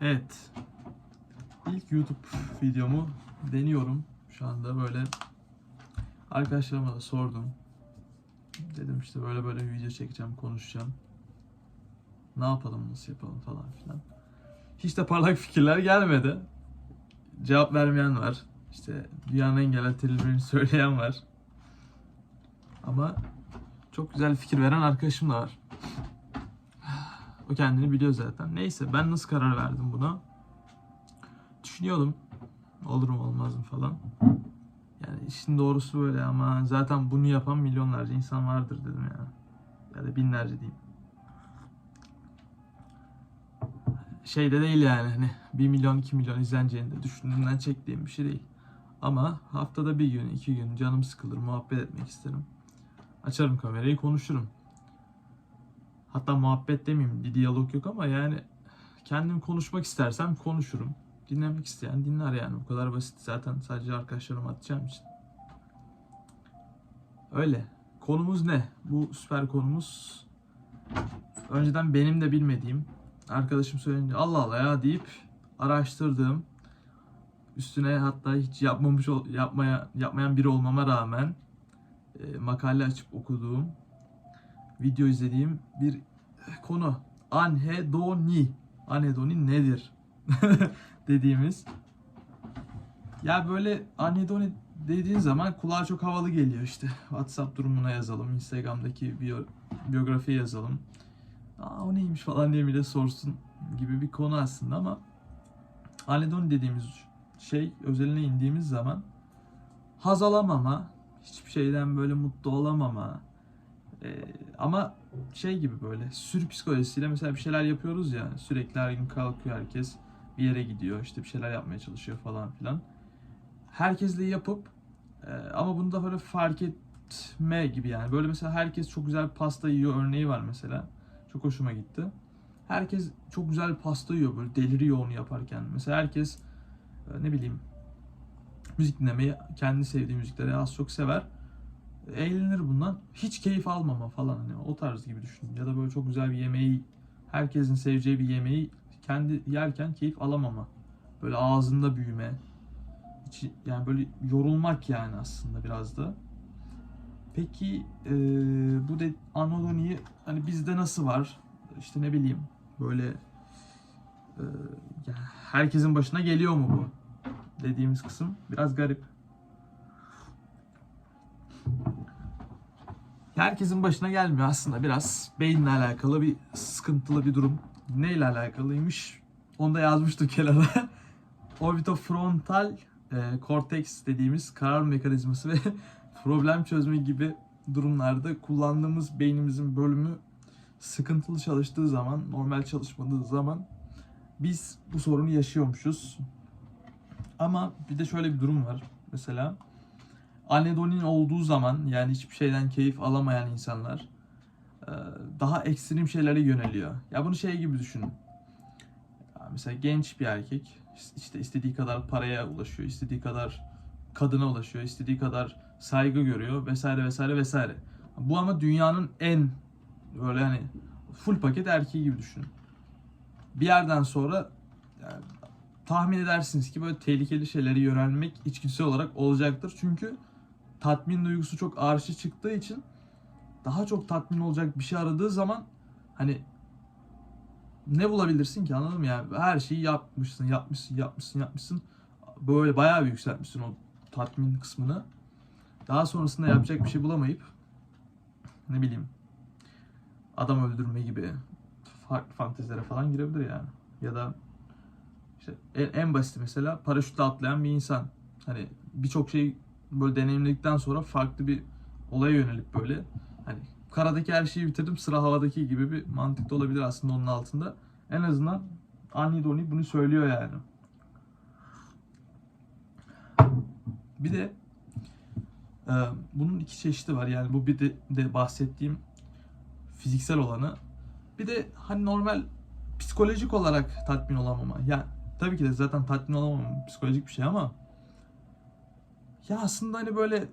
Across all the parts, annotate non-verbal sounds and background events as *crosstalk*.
Evet. İlk YouTube videomu deniyorum. Şu anda böyle arkadaşlarıma da sordum. Dedim işte böyle böyle bir video çekeceğim, konuşacağım. Ne yapalım, nasıl yapalım falan filan. Hiç de parlak fikirler gelmedi. Cevap vermeyen var. İşte dünyanın en televizyon *laughs* söyleyen var. Ama çok güzel fikir veren arkadaşım da var. O kendini biliyor zaten. Neyse ben nasıl karar verdim buna? Düşünüyordum. Olur mu olmaz mı falan. Yani işin doğrusu böyle ama zaten bunu yapan milyonlarca insan vardır dedim ya. Ya da binlerce diyeyim. Şey de değil yani hani 1 milyon 2 milyon izleneceğini de düşündüğümden çektiğim bir şey değil. Ama haftada bir gün iki gün canım sıkılır muhabbet etmek isterim. Açarım kamerayı konuşurum. Hatta muhabbet demeyeyim bir diyalog yok ama yani kendim konuşmak istersem konuşurum. Dinlemek isteyen dinler yani bu kadar basit zaten sadece arkadaşlarıma atacağım için. Öyle. Konumuz ne? Bu süper konumuz önceden benim de bilmediğim arkadaşım söyleyince Allah Allah ya deyip araştırdığım üstüne hatta hiç yapmamış yapmaya yapmayan biri olmama rağmen e, makale açıp okuduğum video izlediğim bir konu. Anhedoni. Anhedoni nedir? *laughs* dediğimiz. Ya böyle anhedoni dediğin zaman kulağa çok havalı geliyor işte. WhatsApp durumuna yazalım, Instagram'daki biyo, biyografiye yazalım. Aa o neymiş falan diye bile sorsun gibi bir konu aslında ama anhedoni dediğimiz şey özeline indiğimiz zaman haz alamama, hiçbir şeyden böyle mutlu olamama, ee, ama şey gibi böyle sürü psikolojisiyle mesela bir şeyler yapıyoruz ya sürekli her gün kalkıyor herkes bir yere gidiyor işte bir şeyler yapmaya çalışıyor falan filan. Herkesle yapıp e, ama bunu da böyle fark etme gibi yani. Böyle mesela herkes çok güzel pasta yiyor örneği var mesela. Çok hoşuma gitti. Herkes çok güzel pasta yiyor böyle deliriyor onu yaparken. Mesela herkes e, ne bileyim müzik dinlemeyi kendi sevdiği müzikleri az çok sever eğlenir bundan. Hiç keyif almama falan hani o tarz gibi düşünün. Ya da böyle çok güzel bir yemeği herkesin seveceği bir yemeği kendi yerken keyif alamama. Böyle ağzında büyüme. Hiç, yani böyle yorulmak yani aslında biraz da. Peki e, bu de anodoniyi hani bizde nasıl var? İşte ne bileyim böyle e, ya herkesin başına geliyor mu bu? Dediğimiz kısım biraz garip. Herkesin başına gelmiyor aslında biraz beyinle alakalı bir sıkıntılı bir durum. Neyle alakalıymış? Onu da yazmıştık kenara. *laughs* Orbitofrontal e, korteks dediğimiz karar mekanizması ve *laughs* problem çözme gibi durumlarda kullandığımız beynimizin bölümü sıkıntılı çalıştığı zaman, normal çalışmadığı zaman biz bu sorunu yaşıyormuşuz. Ama bir de şöyle bir durum var. Mesela anedonin olduğu zaman yani hiçbir şeyden keyif alamayan insanlar e, daha ekstrem şeylere yöneliyor. Ya bunu şey gibi düşünün. Mesela genç bir erkek işte istediği kadar paraya ulaşıyor, istediği kadar kadına ulaşıyor, istediği kadar saygı görüyor vesaire vesaire vesaire. Bu ama dünyanın en böyle hani full paket erkeği gibi düşünün. Bir yerden sonra yani tahmin edersiniz ki böyle tehlikeli şeylere yönelmek içgüdüsel olarak olacaktır. Çünkü tatmin duygusu çok arşa çıktığı için daha çok tatmin olacak bir şey aradığı zaman hani ne bulabilirsin ki anladın mı? Yani her şeyi yapmışsın yapmışsın yapmışsın yapmışsın. Böyle bayağı bir yükseltmişsin o tatmin kısmını. Daha sonrasında yapacak bir şey bulamayıp ne bileyim adam öldürme gibi farklı fantezilere falan girebilir yani. Ya da işte en, en basit mesela paraşütle atlayan bir insan. Hani birçok şey böyle deneyimledikten sonra farklı bir olaya yönelip böyle hani karadaki her şeyi bitirdim sıra havadaki gibi bir mantıkta olabilir aslında onun altında. En azından Anhidoni bunu söylüyor yani. Bir de e, bunun iki çeşidi var yani bu bir de, de bahsettiğim fiziksel olanı. Bir de hani normal psikolojik olarak tatmin olamama. Ya tabii ki de zaten tatmin olamama psikolojik bir şey ama ya aslında hani böyle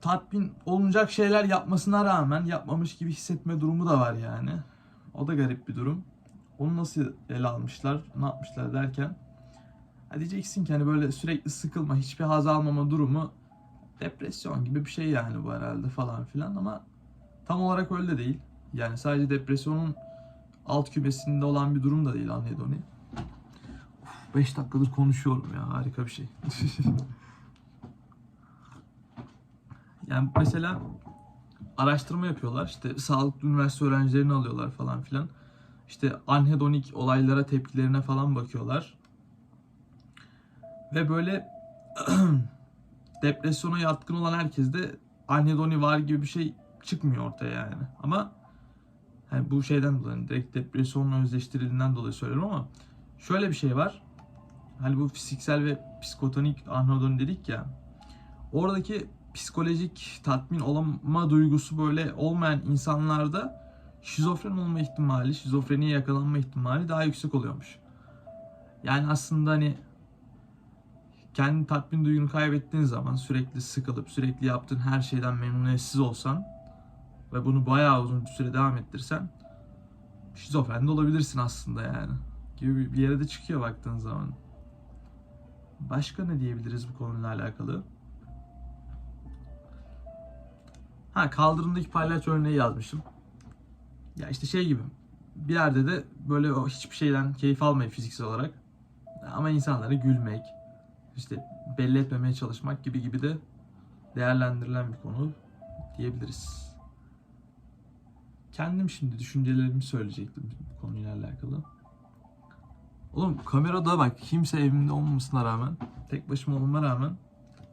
tatmin olunacak şeyler yapmasına rağmen yapmamış gibi hissetme durumu da var yani. O da garip bir durum. Onu nasıl ele almışlar, ne yapmışlar derken ha diyeceksin ki hani böyle sürekli sıkılma, hiçbir haz almama durumu depresyon gibi bir şey yani bu herhalde falan filan ama tam olarak öyle de değil. Yani sadece depresyonun alt kümesinde olan bir durum da değil anhedoni. 5 dakikadır konuşuyorum ya harika bir şey. *laughs* yani mesela araştırma yapıyorlar. İşte sağlıklı üniversite öğrencilerini alıyorlar falan filan. İşte anhedonik olaylara tepkilerine falan bakıyorlar. Ve böyle *clears throat* depresyona yatkın olan herkeste anhedoni var gibi bir şey çıkmıyor ortaya yani. Ama hani bu şeyden dolayı direkt depresyonla özleştirildiğinden dolayı söylüyorum ama şöyle bir şey var. Hani bu fiziksel ve psikotonik anhedoni dedik ya. Oradaki psikolojik tatmin olama duygusu böyle olmayan insanlarda şizofren olma ihtimali, şizofreniye yakalanma ihtimali daha yüksek oluyormuş. Yani aslında hani kendi tatmin duygunu kaybettiğin zaman sürekli sıkılıp sürekli yaptığın her şeyden memnuniyetsiz olsan ve bunu bayağı uzun bir süre devam ettirsen şizofren de olabilirsin aslında yani. Gibi bir yere de çıkıyor baktığın zaman. Başka ne diyebiliriz bu konuyla alakalı? Ha kaldırımdaki palyaço örneği yazmışım. Ya işte şey gibi. Bir yerde de böyle o hiçbir şeyden keyif almayıp fiziksel olarak ama insanlara gülmek, işte belli etmemeye çalışmak gibi gibi de değerlendirilen bir konu diyebiliriz. Kendim şimdi düşüncelerimi söyleyecektim bu konuyla alakalı. Oğlum kamerada bak kimse evimde olmamasına rağmen, tek başıma olmama rağmen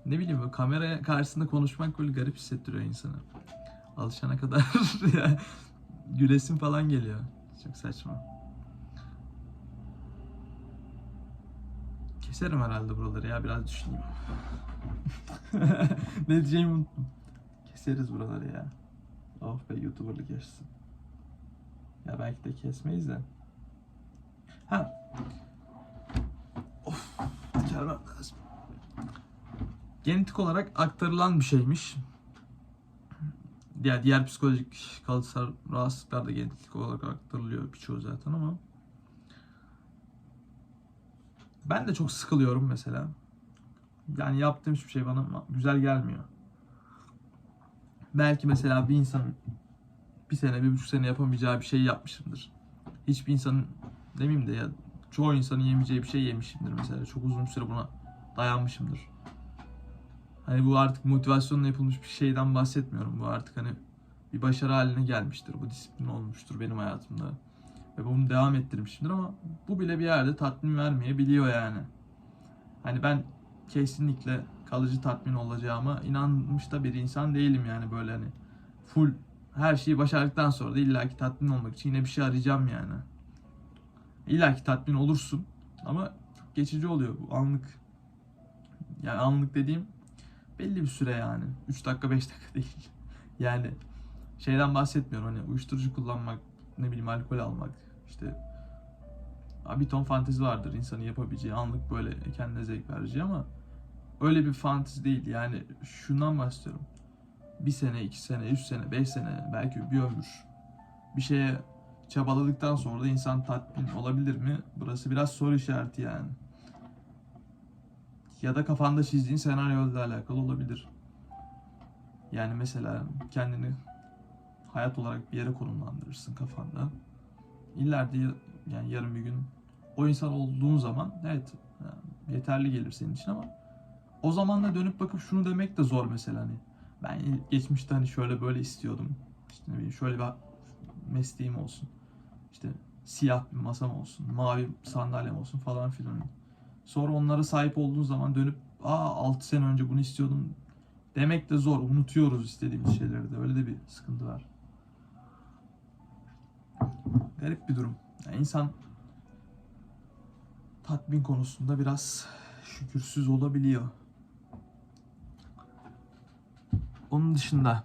ne bileyim böyle kameraya karşısında konuşmak böyle garip hissettiriyor insana. Alışana kadar *laughs* ya, gülesim falan geliyor. Çok saçma. Keserim herhalde buraları ya biraz düşüneyim. *laughs* ne diyeceğimi unuttum. Keseriz buraları ya. Oh be youtuberlık yaşasın. Ya belki de kesmeyiz de. Ha. Of. Gelmem lazım. Genetik olarak aktarılan bir şeymiş. Diğer, diğer psikolojik kalıtsal rahatsızlıklar da genetik olarak aktarılıyor birçoğu zaten ama ben de çok sıkılıyorum mesela. Yani yaptığım hiçbir şey bana güzel gelmiyor. Belki mesela bir insanın bir sene, bir buçuk sene yapamayacağı bir şey yapmışımdır. Hiçbir insanın demeyeyim de ya çoğu insanın yemeyeceği bir şey yemişimdir mesela. Çok uzun süre buna dayanmışımdır. Hani bu artık motivasyonla yapılmış bir şeyden bahsetmiyorum. Bu artık hani bir başarı haline gelmiştir. Bu disiplin olmuştur benim hayatımda. Ve bunu devam ettirmişimdir ama bu bile bir yerde tatmin vermeyebiliyor yani. Hani ben kesinlikle kalıcı tatmin olacağıma inanmış da bir insan değilim yani böyle hani full her şeyi başardıktan sonra da illaki tatmin olmak için yine bir şey arayacağım yani. İllaki tatmin olursun ama geçici oluyor bu anlık. Yani anlık dediğim belli bir süre yani. 3 dakika 5 dakika *laughs* değil. Yani şeyden bahsetmiyorum hani uyuşturucu kullanmak, ne bileyim alkol almak işte bir ton fantezi vardır insanın yapabileceği anlık böyle kendine zevk vereceği ama öyle bir fantezi değil yani şundan bahsediyorum. Bir sene, iki sene, üç sene, beş sene belki bir ömür bir şeye çabaladıktan sonra da insan tatmin olabilir mi? Burası biraz soru işareti yani. Ya da kafanda çizdiğin senaryoyla alakalı olabilir. Yani mesela kendini hayat olarak bir yere konumlandırırsın kafanda. İleride yani yarın bir gün o insan olduğun zaman evet yani yeterli gelir senin için ama o zaman da dönüp bakıp şunu demek de zor mesela hani ben geçmişte hani şöyle böyle istiyordum. İşte ne bileyim şöyle bir mesleğim olsun. İşte siyah bir masam olsun, mavi sandalyem olsun falan filan. Sonra onlara sahip olduğun zaman dönüp aa 6 sene önce bunu istiyordum demek de zor. Unutuyoruz istediğimiz şeyleri de. Öyle de bir sıkıntı var. Garip bir durum. Yani insan tatmin konusunda biraz şükürsüz olabiliyor. Onun dışında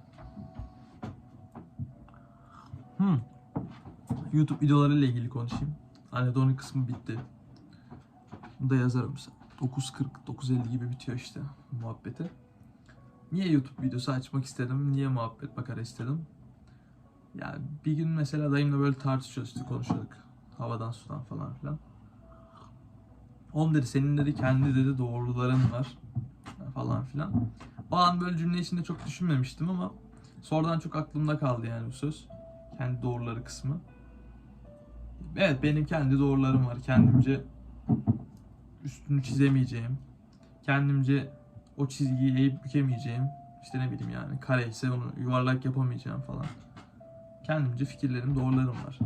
hmm. YouTube videoları ile ilgili konuşayım. Anedoni kısmı bitti. Bunu da yazarım. 9.40, 9.50 gibi bitiyor işte muhabbeti. Niye YouTube videosu açmak istedim? Niye muhabbet makara istedim? Yani bir gün mesela dayımla böyle tartışıyoruz işte konuşuyorduk. Havadan sudan falan filan. Oğlum dedi senin dedi kendi dedi doğruların var falan filan. O an böyle cümle içinde çok düşünmemiştim ama sonradan çok aklımda kaldı yani bu söz. Kendi doğruları kısmı. Evet benim kendi doğrularım var. Kendimce üstünü çizemeyeceğim. Kendimce o çizgiyi eğip bükemeyeceğim. İşte ne bileyim yani kare ise onu yuvarlak yapamayacağım falan. Kendimce fikirlerim, doğrularım var.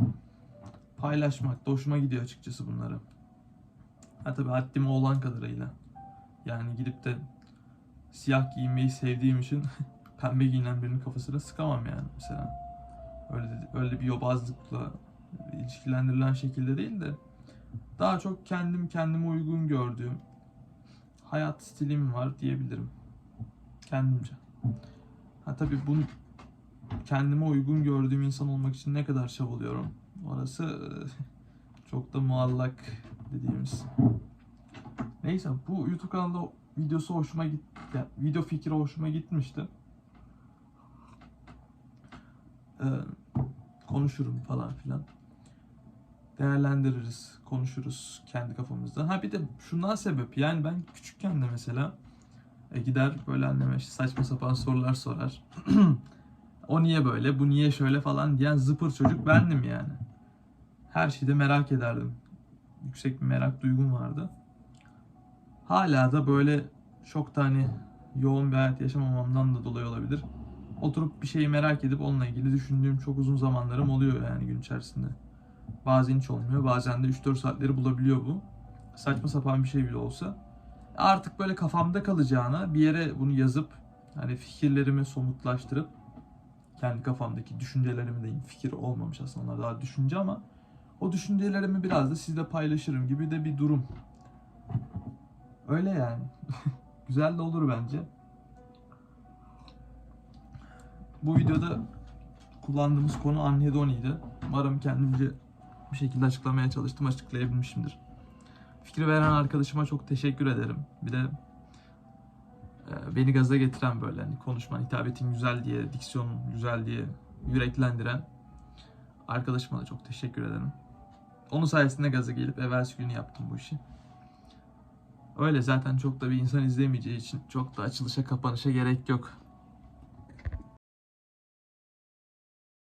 Paylaşmak da hoşuma gidiyor açıkçası bunları. Ha tabii haddime olan kadarıyla. Yani gidip de siyah giyinmeyi sevdiğim için *laughs* pembe giyinen birinin kafasına sıkamam yani mesela. Öyle öyle bir yobazlıkla ilişkilendirilen şekilde değil de daha çok kendim kendime uygun gördüğüm hayat stilim var diyebilirim. Kendimce. Ha tabii bunu kendime uygun gördüğüm insan olmak için ne kadar çabalıyorum. Orası *laughs* çok da muallak dediğimiz. Neyse bu YouTube kanalında videosu hoşuma git ya, video fikri hoşuma gitmişti. Ee, konuşurum falan filan. Değerlendiririz, konuşuruz kendi kafamızda. Ha bir de şundan sebep yani ben küçükken de mesela e, gider böyle anneme işte saçma sapan sorular sorar. *clears throat* o niye böyle, bu niye şöyle falan diyen zıpır çocuk bendim yani. Her şeyde merak ederdim. Yüksek bir merak duygum vardı. Hala da böyle çok da hani yoğun bir hayat yaşamamamdan da dolayı olabilir. Oturup bir şeyi merak edip onunla ilgili düşündüğüm çok uzun zamanlarım oluyor yani gün içerisinde. Bazen hiç olmuyor. Bazen de 3-4 saatleri bulabiliyor bu. Saçma sapan bir şey bile olsa. Artık böyle kafamda kalacağına bir yere bunu yazıp hani fikirlerimi somutlaştırıp kendi kafamdaki düşüncelerimi de fikir olmamış aslında onlar daha düşünce ama o düşüncelerimi biraz da sizle paylaşırım gibi de bir durum. Öyle yani. *laughs* Güzel de olur bence. Bu videoda kullandığımız konu anhedoniydi. Umarım kendimce bir şekilde açıklamaya çalıştım, açıklayabilmişimdir. Fikri veren arkadaşıma çok teşekkür ederim. Bir de e, beni gaza getiren böyle hani konuşman, hitabetin güzel diye, diksiyonun güzel diye yüreklendiren arkadaşıma da çok teşekkür ederim. Onun sayesinde gaza gelip evvelsi günü yaptım bu işi. Öyle zaten çok da bir insan izlemeyeceği için çok da açılışa kapanışa gerek yok.